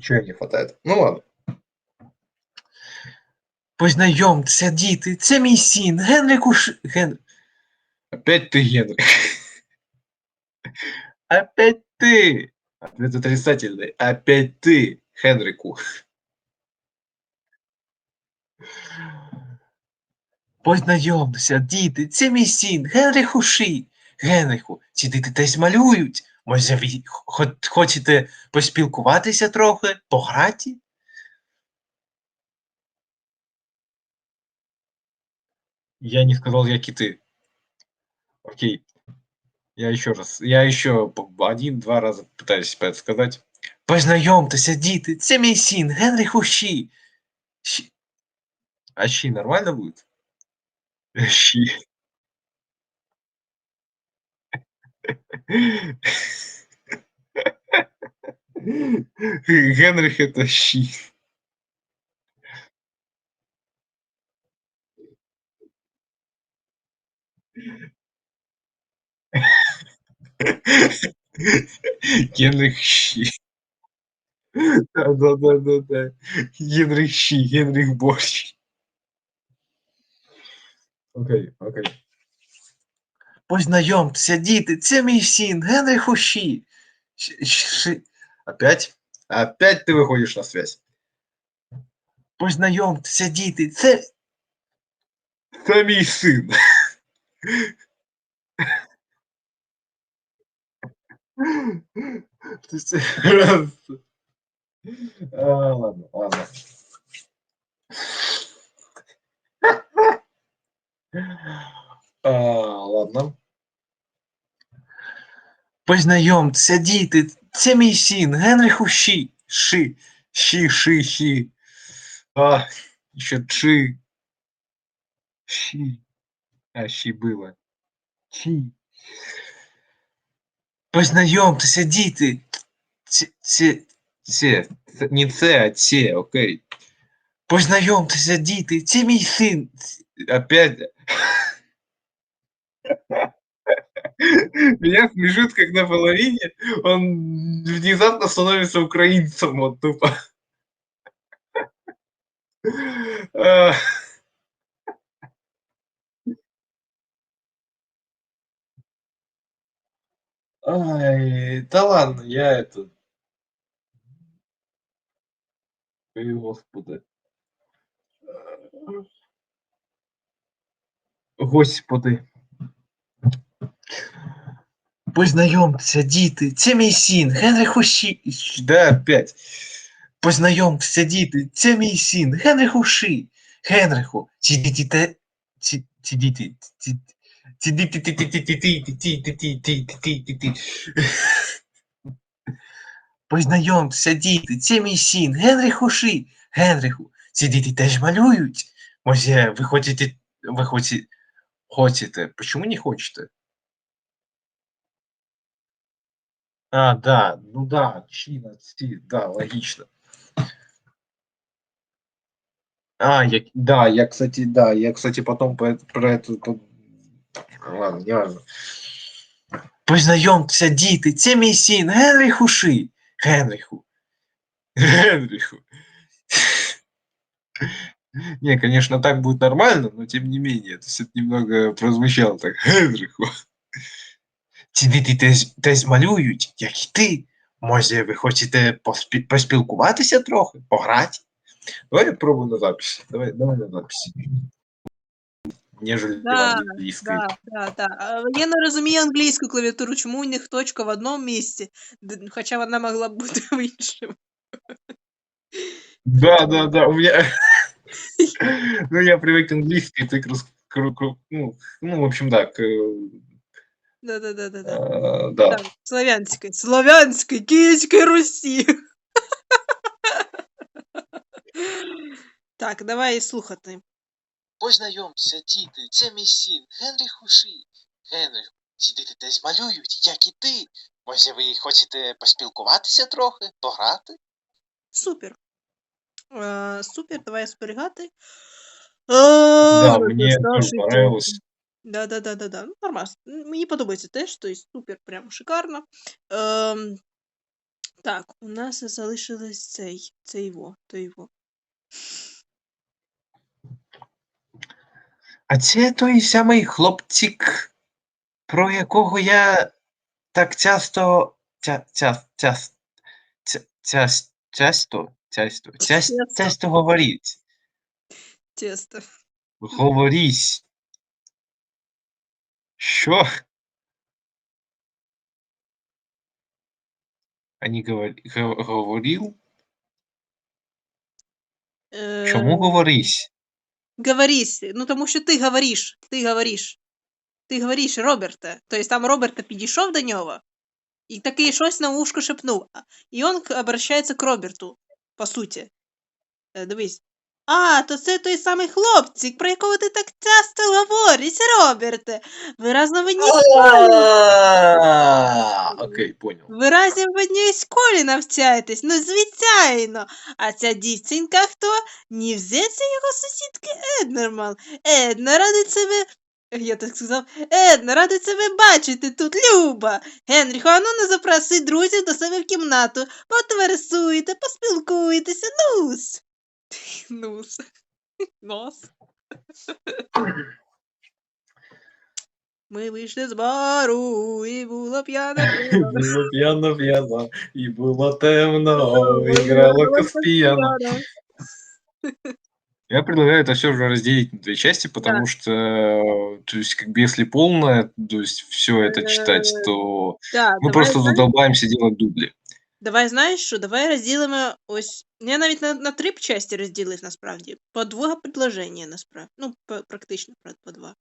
Чего не хватает? Ну ладно. Познайомтеся, діти, це мій син, Генріку Ш... Ген... Опять ты, Генри. Опять ты. Ответ отрицательный. Опять ты, Хенрику. Познайомтеся, діти, це мій син, Генріху Ші. Генріху, ці діти десь малюють. Може, ви хо- хочете поспілкуватися трохи, пограти? Я не сказал, як и ты. Окей. Я еще раз. Я еще один-два раза пытаюсь это сказать. Познайомтеся, діти, це мій син, Генріху Ші. Щ- А щи нормально будет? Щи. Генрих это щи. Генрих щи. Да, да, да, да, да. Генрих щи, Генрих борщ. Окей, окей. Познайомтеся, діти, це мій син, Генріху Ші. Щ- Ші. Опять? Опять ты выходишь на связь. Познайомтеся, діти, це Это мій сын. То есть, раз. А, ладно, ладно. А, ладно. Познайомтеся, діти, це мій син, Генріху Ші. Ші. Щи, ши, щи. А, еще чи. Щи. А, щи было. Чи. Познайомтеся, діти. Це, це, Це. Це- Не це, а це, окей. познайомтеся, діти, це мій син. Опять. Меня смешит, как на половине он внезапно становится украинцем, вот тупо. Ай, да ладно, я это... Ой, Господи. Господи. Познайомтеся, діти, це мій син, Генріху Ші. Щ- Да, опять. Познайомтеся, діти, це мій син, Генріху Ші. Генріху, ці діти. Ці, ці діти. Ці, Познайомтеся, діти, це мій син, Генріху Ші. Генріху, ці діти теж малюють. Може, ви хочете. Ви хочете. Хочете. Почему не хочете? А, да, ну да, чи на ці, да, логично. А, я, да, я, кстати, да, я, кстати, потом по, эт- про это... по- Ладно, не важно. Познайомтеся, діти, це мій син, Генріху Ші. Генріху. Генриху. Не, конечно, так будет нормально, но тем не менее, то есть это немного прозвучало так. Генриху. Ці діти теж, теж малюють, як і ти. Може, ви хочете поспі- поспілкуватися трохи, пограти? Давай я пробую на записи. Давай, давай на записи. Нежели Да. Да, да, да. Я не розумію англійську клавіатуру, чому у них точка в одному місці, хоча вона могла б бути в іншому. Да, да, да, у меня... Ну, я привык к английской, ты рус- к- ну, ну, в общем, да, к... Да, да, да, да, да. э, Да. Так, Славянської. Славянської, Київської Русі. Так, давай слухати. Познайомтеся, діти, це мій син, Генріху Ші. Генріху, ці діти теж малюють, як і ти. Може, ви хочете поспілкуватися трохи, пограти? Супер. Е, супер, давай зберігати. Да, Е, мне тоже Сашенька. понравилось. Да, да, да, да, да. Ну, нормально. Мені подобається теж, то есть супер, прям шикарно. Ем, Так, у нас залишилось цей, цей во, той во. А це той самий хлопчик, про якого я так часто. Ця, ця, ця, ця, ця, часто, часто, Часто. часто говорить. Тесто. Говорись. Що? А не говор... г- говорил? Чому Е, говорись? Говорись. Ну, тому що ти говориш. Ти говориш. Ти говориш, Роберте. Тобто там Роберта підійшов до нього і такий щось на ушко шепнув. А- І він к- обращається к Роберту, по суті. Е, Дивись. А, то це той самий хлопчик, про якого ти так часто говориш, Роберте. Ви разом в одній школі. Окей, понял. Ви разом в одній школі навчаєтесь, ну звичайно. А ця дівчинка хто? Це його сусідка Еднорман. Една, ради тебе. Я так сказав, Една, ради тебе бачити тут, Люба. Генріху, ану не запроси друзів до себе в кімнату. Потверсуйте, поспілкуйтеся, нус. Нус. Нос. Ми вийшли з бару, і було п'яно. п'яно. Було п'яно п'яно, і було темно, і грала каспіяно. Я предлагаю это все же разделить на две части, потому что, э, то есть, как бы, если полное, то есть, все это читать, Э, то Да, мы давай, просто знаєш, задолбаемся делать дубли. Давай знаєш що, давай розділимо ось. Я навіть на, на три б часті розділив насправді. По два предложення насправді. Ну, по, практично по, два.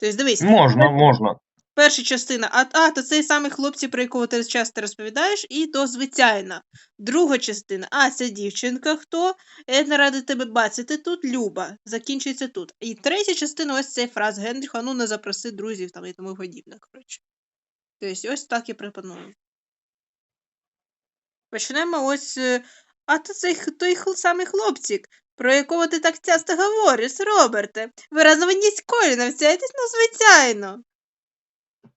Тобто, дивись, Можно, можно. перша частина, а, а, то цей самий хлопці, про якого ти часто розповідаєш, і то звичайно. Друга частина, а, це дівчинка хто? Една ради тебе бачити тут, Люба. Закінчується тут. І третя частина, ось цей фраз Генріха, ну не запроси друзів там і тому подібне, коротше. Тобто, ось так я пропоную. Почнемо ось. е, А то цей х- той хл- самий хлопчик, про якого ти так часто говориш, Роберте. Ви разом в одній школі навчаєтесь, ну, звичайно.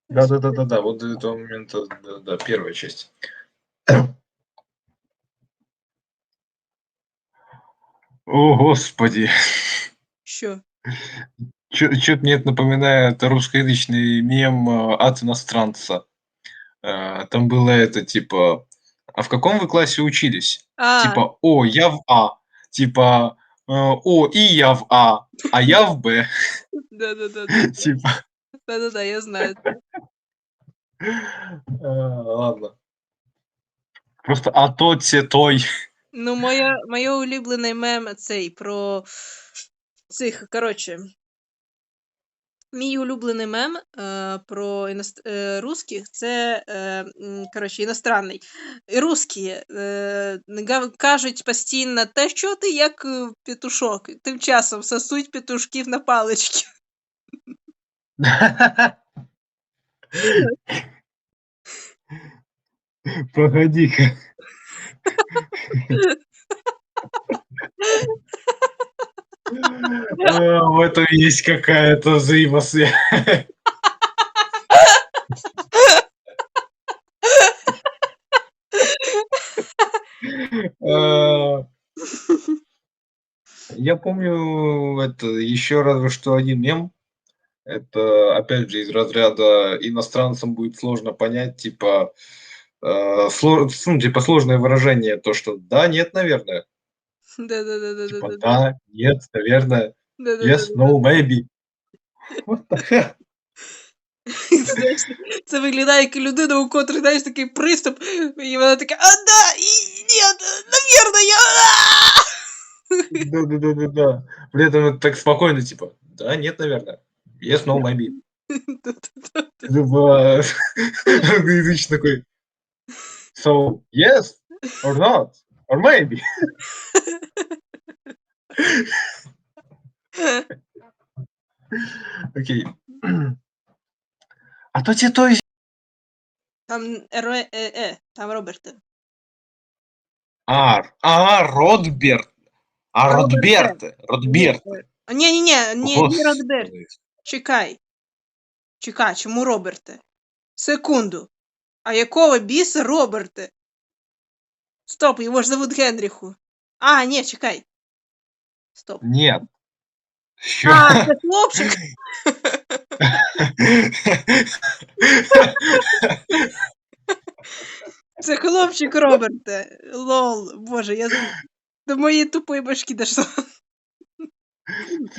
Да-да-да-да-да, вот до этого момента, да, да, первая часть. О, господи. Що? Что-то мне это напоминает русскоязычный мем э, от иностранца. Э, Там было это типа, а в каком вы классе учились? А, Типа, о, я в А. Типа, э, о, и я в А, а я в Б. да-да-да. Типа, Да-да-да, я знаю. це. э, ладно. Просто а то те той. Ну, моє улюблений мем цей про цих, коротше. Мій улюблений мем е, про іност... е, русських це, е, коротше, іностранний. Русські е, кажуть постійно, та що ти як е, петушок? Тим часом сосуть петушків на палички. Погоди-ка. А, В этом есть какая-то взаимосвязь. А, Я помню это еще разве что один мем. Это опять же из разряда иностранцам будет сложно понять, типа, э, ну, типа сложное выражение, то что да, нет, наверное. Типа Да-да-да-да-да-да. да, нет, наверное. Yes, Да-да-да-да. no, maybe. What the hell? Знаєш, це виглядає як людина, у котрих, знаєш, такий приступ, і вона така, а, да, і, ні, навірно, я... а!» Да-да-да-да-да. При этом это так спокойно, типа, да, нет, наверное. Yes, no, maybe. Типа, англоязычный такой. So, yes or not, Or maybe. Окей. А то те той Там Р, Е, Е, там Роберте. А, а, Ротберт. А, Роберт. Ротберт. А, ні, ні, ні, ні, не. Роберт. Чекай. Чекай, чому Роберте? Секунду. А якого біса Роберте? Стоп, его ж зовут Генриху. А, ні, чекай. Стоп. Нет. Що? А, це хлопчик. Це хлопчик Роберте. Лол, боже, я з- до моєї тупої башки дошло.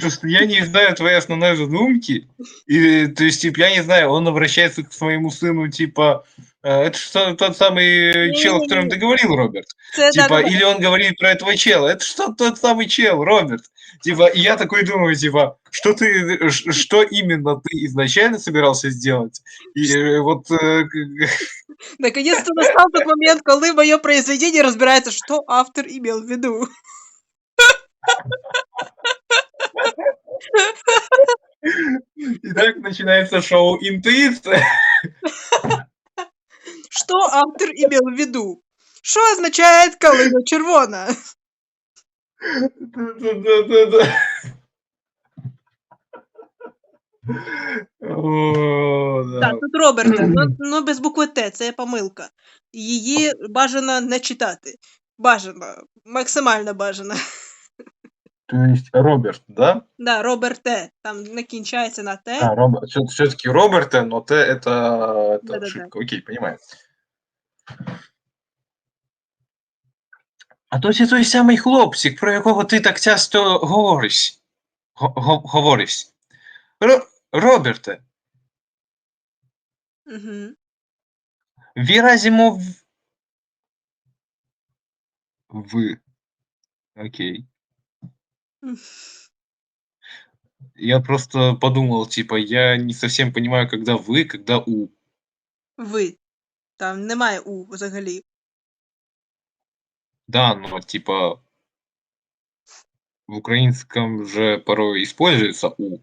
Просто я не знаю твоей основной задумки. И, то есть, типа, я не знаю, он обращается к своему сыну, типа, э, это что тот самый э, чел, о котором ты говорил, Роберт? Типа, или он говорит про этого чела? Это что тот самый чел, Роберт? Типа, и я такой думаю, типа, что ты, э, что именно ты изначально собирался сделать? И э, вот э, Наконец-то настал тот момент, коли моє произведение разбирается, что автор имел в виду. и так начинается шоу «Интуиция». Що автор имел в виду? Що означає калина червона? Да-да-да-да. О, да. Так, тут Роберта, ну, ну без букви Т, це помилка. Її бажано не читати. Бажано, максимально бажано. То есть Роберт, да? Да, Роберте, там не кінчається на Т. А, Роберт. Все-таки Роберта, но Т это, это Да-да-да. ошибка. Окей, понимаю. А то це той самий хлопчик, про якого ти так часто говориш. Го- го- говориш. Ро- Роберте, Угу. виразимо в... В. Окей. Я просто подумал, типа, я не совсем понимаю, когда вы, когда у. Ви. Там немає У взагалі. Да, но типа в украинском же порой используется у.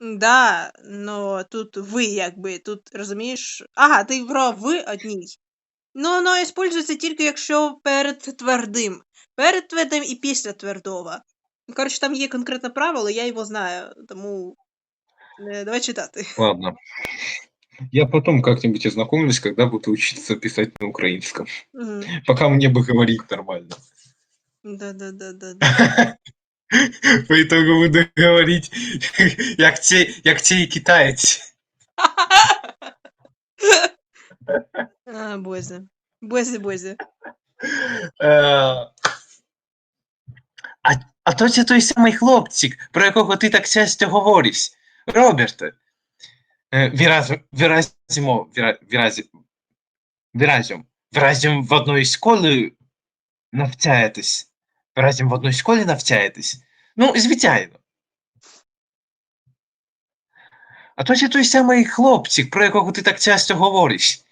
Да, но тут ви, якби, тут розумієш. Ага, ти про ви одній. Ну, воно использується тільки якщо перед твердим. Перед твердим і після твердого. Ну, Коротше, там є конкретне правило, я його знаю, тому е, давай читати. Ладно. Я потом как-нибудь ознакомлюсь, когда буду учиться писать на украинском. Мгм. Пока мне бы говорить нормально. Да-да-да-да. По итогу буду говорить, як те, як те и китаец. А, Боже. Боже, боже. Е, А, а то це той самий хлопчик, про якого ти так часто говориш. Роберте. Е, Віраз, виразимо, віразі, виразім в одній школі навчаєтесь. Виразім в одній школі навчаєтесь. Ну, звичайно. А то це той самий хлопчик, про якого ти так часто говориш.